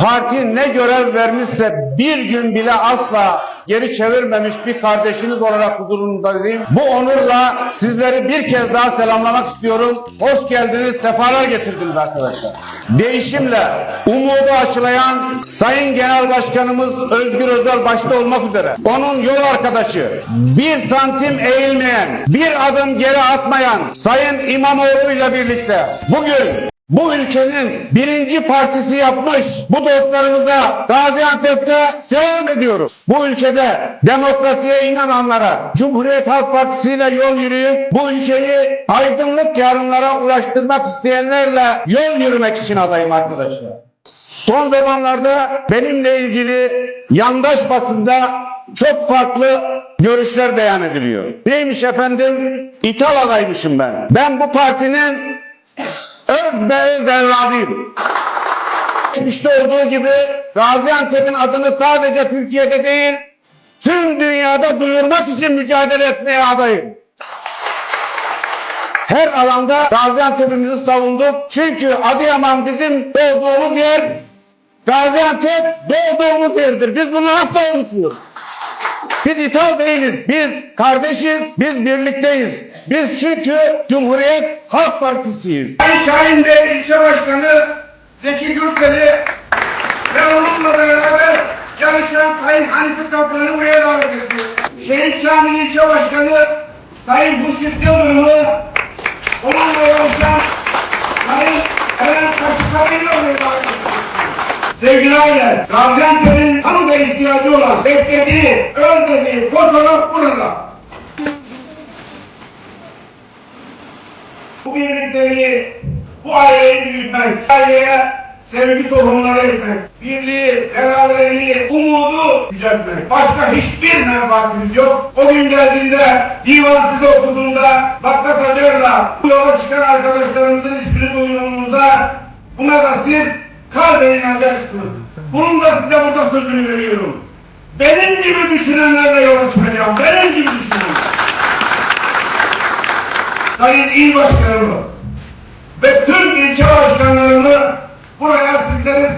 parti ne görev vermişse bir gün bile asla geri çevirmemiş bir kardeşiniz olarak huzurundayım. Bu onurla sizleri bir kez daha selamlamak istiyorum. Hoş geldiniz, sefalar getirdiniz arkadaşlar. Değişimle umudu aşılayan Sayın Genel Başkanımız Özgür Özel başta olmak üzere onun yol arkadaşı bir santim eğilmeyen, bir adım geri atmayan Sayın İmamoğlu ile birlikte bugün bu ülkenin birinci partisi yapmış bu dostlarımıza Gaziantep'te selam ediyorum. Bu ülkede demokrasiye inananlara Cumhuriyet Halk Partisi ile yol yürüyüp bu ülkeyi aydınlık yarınlara ulaştırmak isteyenlerle yol yürümek için adayım arkadaşlar. Son zamanlarda benimle ilgili yandaş basında çok farklı görüşler beyan ediliyor. Neymiş efendim? İthal adaymışım ben. Ben bu partinin öz be öz evladıyım. İşte olduğu gibi Gaziantep'in adını sadece Türkiye'de değil, tüm dünyada duyurmak için mücadele etmeye adayım. Her alanda Gaziantep'imizi savunduk. Çünkü Adıyaman bizim doğduğumuz yer, Gaziantep doğduğumuz yerdir. Biz bunu nasıl unutuyoruz? Biz ithal değiliz. Biz kardeşiz. Biz birlikteyiz. Biz çünkü Cumhuriyet Halk Partisiyiz. Sayın Şahin Bey ilçe başkanı Zeki Gürpeli ve onunla beraber çalışan Sayın Hanifi Kaplan'ı buraya davet ediyor. Şehit Kamil ilçe başkanı Sayın Hurşit Yıldırım'ı onunla çalışan Sayın Eren Kaşıkları'yı buraya davet ediyor. Sevgili aile, Gaziantep'in tam da ihtiyacı olan, beklediği, özlediği fotoğraf burada. Bu birlikteliği, bu aileyi büyütmek, aileye sevgi tohumları ekmek, birliği, beraberliği, umudu yüceltmek. Başka hiçbir menfaatimiz yok. O gün geldiğinde, divan size okuduğunda, Bakkat Acar'la bu yola çıkan arkadaşlarımızın ismini duyduğumuzda buna da siz kalben inanacaksınız. Bunun da size burada sözünü veriyorum. Benim gibi düşünenlerle yola çıkacağım. Benim gibi düşünün. Sayın İl Başkanımı ve tüm ilçe başkanlarını buraya sizlere